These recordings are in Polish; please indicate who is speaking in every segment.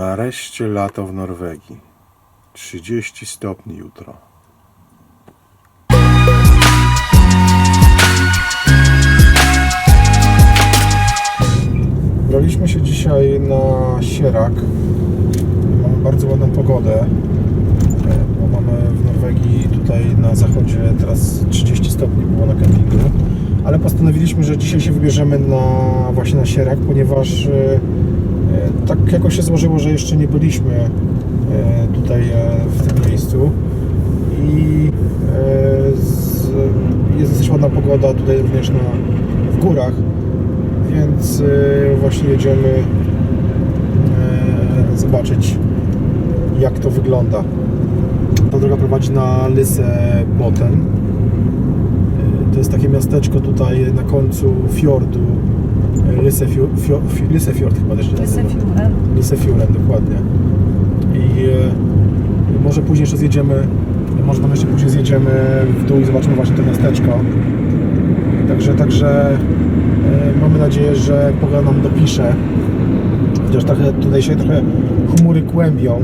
Speaker 1: Nareszcie lato w Norwegii. 30 stopni jutro. Braliśmy się dzisiaj na Sierak. Mamy bardzo ładną pogodę, bo mamy w Norwegii tutaj na zachodzie teraz 30 stopni było na kempingu. Ale postanowiliśmy, że dzisiaj się wybierzemy na właśnie na Sierak, ponieważ e, tak jakoś się złożyło, że jeszcze nie byliśmy e, tutaj e, w tym miejscu i e, jest dosyć ładna pogoda tutaj również na, w górach, więc właśnie jedziemy zobaczyć jak to wygląda. Ta droga prowadzi na Lyse Boten. To jest takie miasteczko tutaj na końcu fiordu. Lysefjord, chyba też.
Speaker 2: Lysefjorden.
Speaker 1: Lysefjorden, dokładnie. I e, może później jeszcze zjedziemy, może tam jeszcze później zjedziemy w dół i zobaczymy właśnie to miasteczko. Także, także e, mamy nadzieję, że pogoda nam dopisze. Chociaż trochę, tutaj się trochę chmury kłębią. E,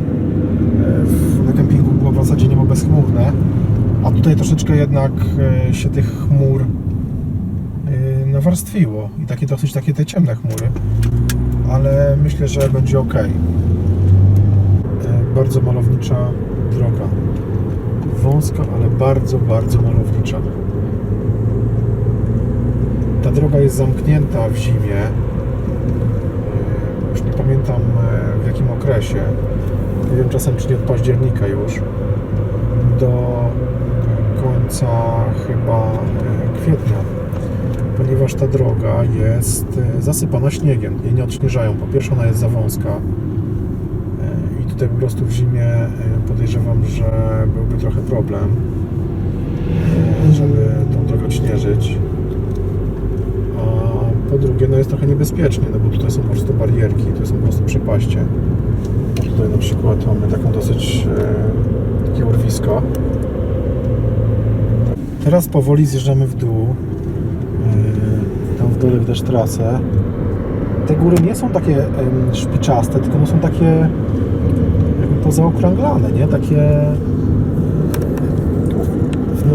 Speaker 1: w, na kempingu było w zasadzie niebo bezchmurne, a tutaj troszeczkę jednak e, się tych chmur nawarstwiło i takie dosyć takie te ciemne chmury ale myślę, że będzie ok. Bardzo malownicza droga. Wąska, ale bardzo, bardzo malownicza. Ta droga jest zamknięta w zimie. E, Już nie pamiętam e, w jakim okresie. Nie wiem czasem czy nie od października już. Do końca chyba e, kwietnia ponieważ ta droga jest e, zasypana śniegiem. Jej nie odśnieżają. Po pierwsze, ona jest za wąska e, i tutaj po prostu w zimie e, podejrzewam, że byłby trochę problem, żeby tą drogę odśnieżyć. A po drugie, no jest trochę niebezpiecznie, no bo tutaj są po prostu barierki, to są po prostu przepaście. Tutaj na przykład mamy taką dosyć takie urwisko. Teraz powoli zjeżdżamy w dół. Dole widać trasę. Te góry nie są takie em, szpiczaste, tylko one są takie jakby pozaokrąglane, nie? Takie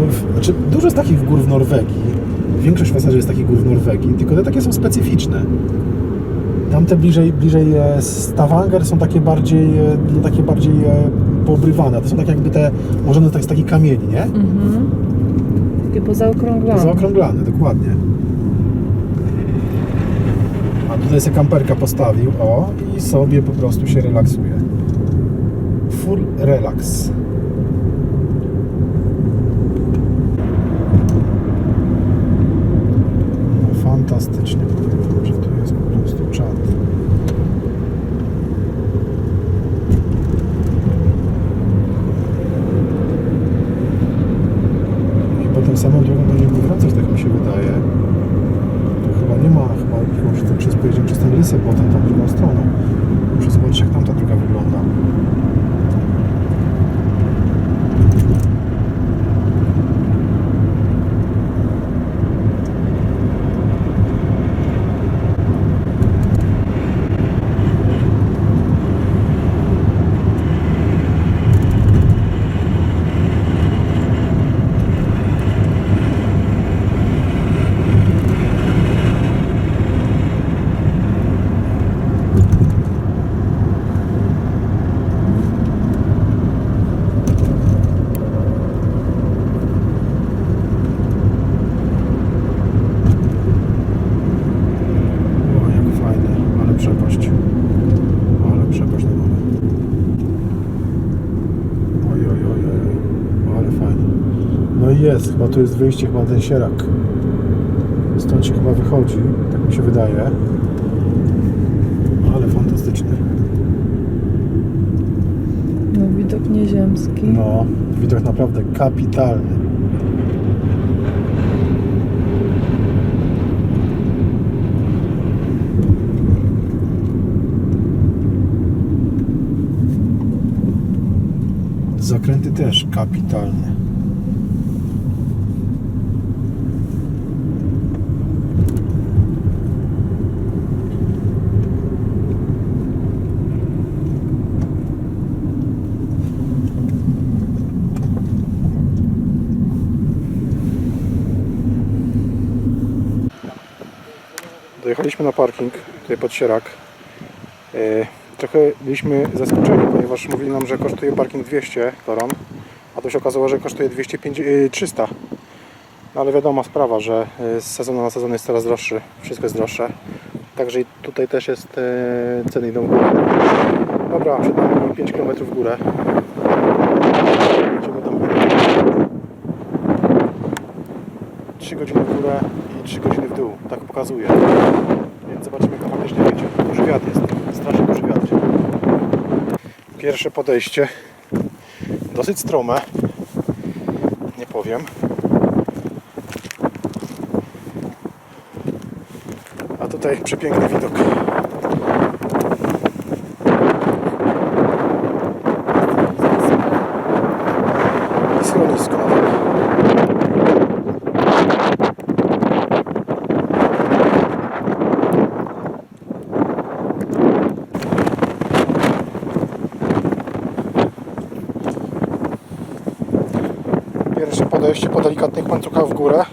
Speaker 1: w znaczy, dużo jest takich gór w Norwegii. Większość w zasadzie jest takich gór w Norwegii, tylko te takie są specyficzne. Tamte bliżej, bliżej e, Stavanger są takie bardziej, e, no, takie bardziej e, poobrywane. To są tak jakby te, może to jest taki kamień, nie?
Speaker 2: Mhm. Takie pozaokrąglone.
Speaker 1: Zaokrąglany, dokładnie. A tutaj sobie kamperka postawił, o, i sobie po prostu się relaksuje. Full relax. No, fantastycznie powiem wam, że tu jest po prostu czad. I potem samą drogą będziemy wracać, tak mi się wydaje. To chyba nie ma, chyba może to przez pojedziemy przez ten lysę, potem tam drugą stroną. Muszę zobaczyć, jak tam ta droga wygląda. O, jak fajnie, ale przepaść. Ale przepaść na dole. Oj, oj, oj, oj, ale fajnie. No i jest, chyba tu jest wyjście, chyba ten sierak. Stąd się chyba wychodzi, tak mi się wydaje. Ale fantastyczny.
Speaker 2: No, widok nieziemski.
Speaker 1: No, widok naprawdę kapitalny. Zakręty też kapitalne. Dojechaliśmy na parking tutaj pod Sierak. E, Trochę byliśmy zaskoczeni, ponieważ mówili nam, że kosztuje parking 200 koron, a to się okazało, że kosztuje 250, e, 300. No ale wiadoma sprawa, że e, z sezonu na sezon jest coraz droższy, wszystko jest droższe. Także i tutaj też jest e, ceny idą w górę. Dobra, przed nami 5 km w górę. 3 godziny w górę i 3 godziny w dół. Tak pokazuje. Więc zobaczymy jak to faktycznie będzie. Duży wiatr jest. Strasznie duży wiatr. Pierwsze podejście. Dosyć strome. Nie powiem. A tutaj przepiękny widok. I schronisko nawet. Pierwsze podejście po delikatnych łańcuchach w górę.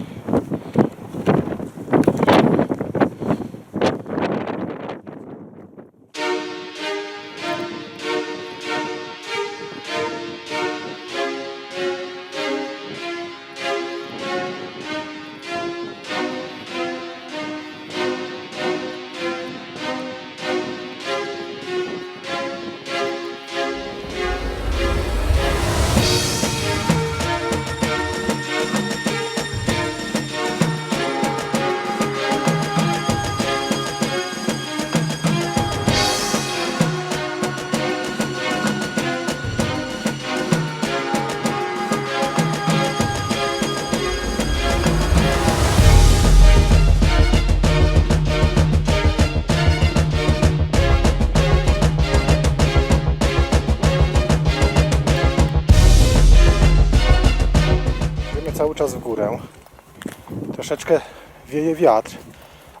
Speaker 1: Troszeczkę wieje wiatr,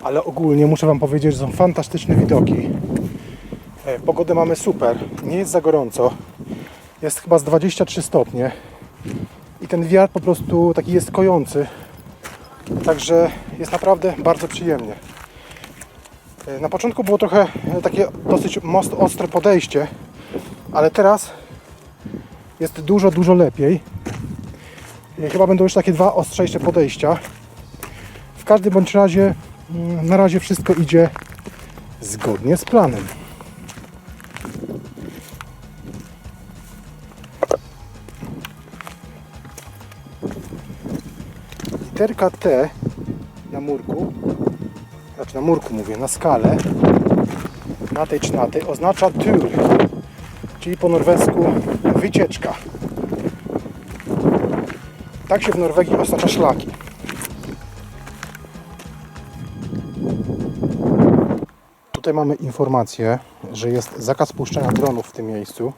Speaker 1: ale ogólnie muszę Wam powiedzieć, że są fantastyczne widoki. E, Pogodę mamy super, nie jest za gorąco. Jest chyba z 23 stopnie i ten wiatr po prostu taki jest kojący. Także jest naprawdę bardzo przyjemnie. E, Na początku było trochę e, takie dosyć most, ostre podejście, ale teraz jest dużo, dużo lepiej. Chyba będą już takie dwa ostrzejsze podejścia. Każdym bądź razie mm, na razie wszystko idzie zgodnie z planem. Literka T na murku, znaczy na murku mówię, na skale, na tej czy na tej, oznacza tur, czyli po norwesku wycieczka. Tak się w Norwegii oznacza szlaki. Tutaj mamy informację, że jest zakaz puszczania dronów w tym miejscu.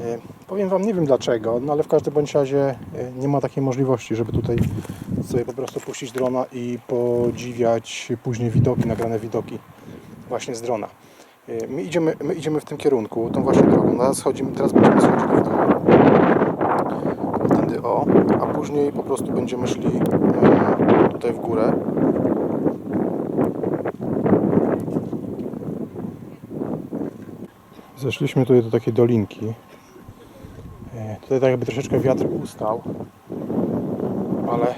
Speaker 1: E, Powiem Wam, nie wiem dlaczego, no ale w każdym bądź razie e, nie ma takiej możliwości, żeby tutaj sobie po prostu puścić drona i podziwiać później widoki, nagrane widoki właśnie z drona. E, My idziemy, my idziemy w tym kierunku, tą właśnie drogą. Teraz, schodzimy, teraz będziemy schodzić w dół tędy o, a później po prostu będziemy szli tutaj w górę. Zeszliśmy tutaj do takiej dolinki. E, Tutaj tak jakby troszeczkę wiatr ustał, ale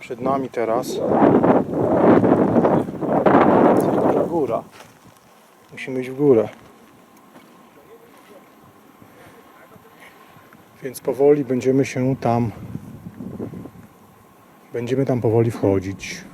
Speaker 1: przed nami teraz duża góra. Musimy iść w górę. Więc powoli będziemy się tam będziemy tam powoli wchodzić.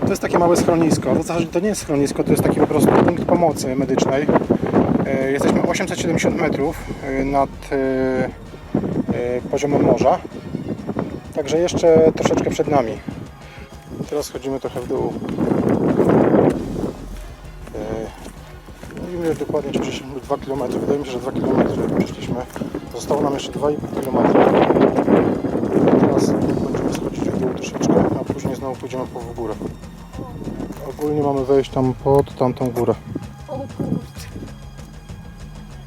Speaker 1: To jest takie małe schronisko. Zasadzie to nie jest schronisko, to jest taki po prostu punkt pomocy medycznej. E, Jesteśmy 870 metrów e, nad e, poziomem morza. Także jeszcze troszeczkę przed nami. Teraz chodzimy trochę w dół. Nie wiem już dokładnie, czy przeszliśmy 2 km. Wydaje mi się, że 2 km przeszliśmy. Zostało nam jeszcze 2,5 km. Teraz będziemy schodzić w dół troszeczkę, później znowu pójdziemy po w górę. Ogólnie mamy wejść tam pod tamtą górę.
Speaker 2: O kurczę.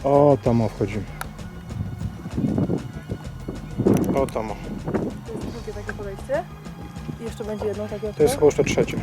Speaker 1: O, tam o, wchodzimy. O, tam o.
Speaker 2: To jest drugie takie podejście. I jeszcze będzie jedno takie
Speaker 1: To jest chyba już to trzecie.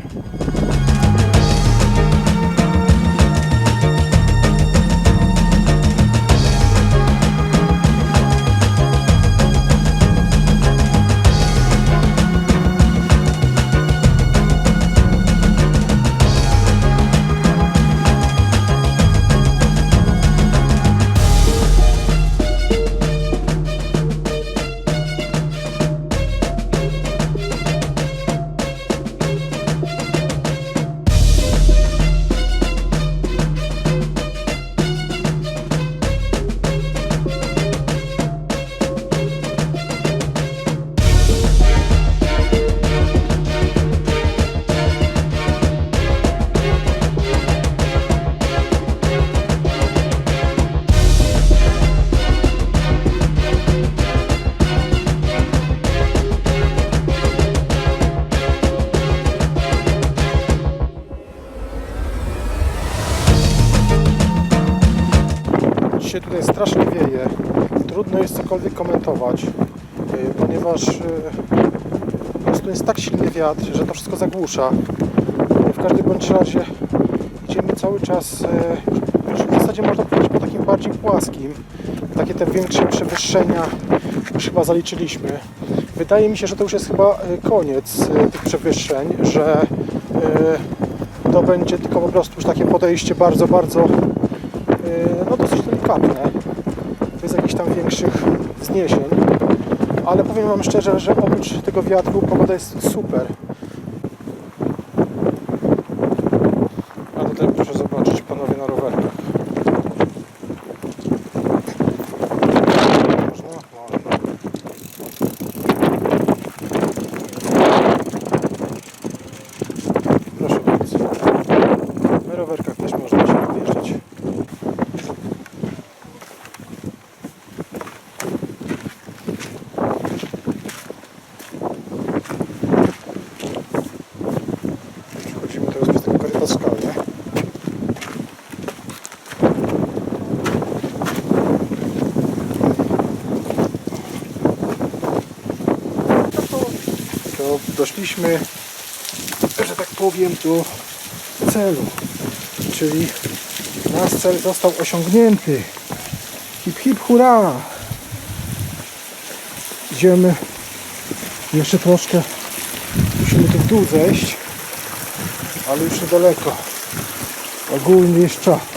Speaker 1: Dzisiaj tutaj strasznie wieje. Trudno jest cokolwiek komentować, yy, ponieważ yy, po prostu jest tak silny wiatr, że to wszystko zagłusza. W każdym bądź razie idziemy cały czas, yy, już w zasadzie można powiedzieć po takim bardziej płaskim. Takie te większe przewyższenia już chyba zaliczyliśmy. Wydaje mi się, że to już jest chyba koniec tych przewyższeń, że to będzie tylko po prostu już takie podejście bardzo, bardzo no dosyć delikatne, bez jakichś tam większych wzniesień. Ale powiem Wam szczerze, że oprócz tego wiatru pogoda jest super. A tutaj proszę zobaczyć panowie na rowerkach. Można? Można. Proszę bardzo. Na rowerkach też można się wjeżdżać. Przechodzimy teraz przez tego koryta skalne. To doszliśmy, że tak powiem, do celu. Czyli nasz cel został osiągnięty. Hip hip hurra! Idziemy jeszcze troszkę. Musimy tu w dół zejść, ale już niedaleko. Ogólnie jest czas.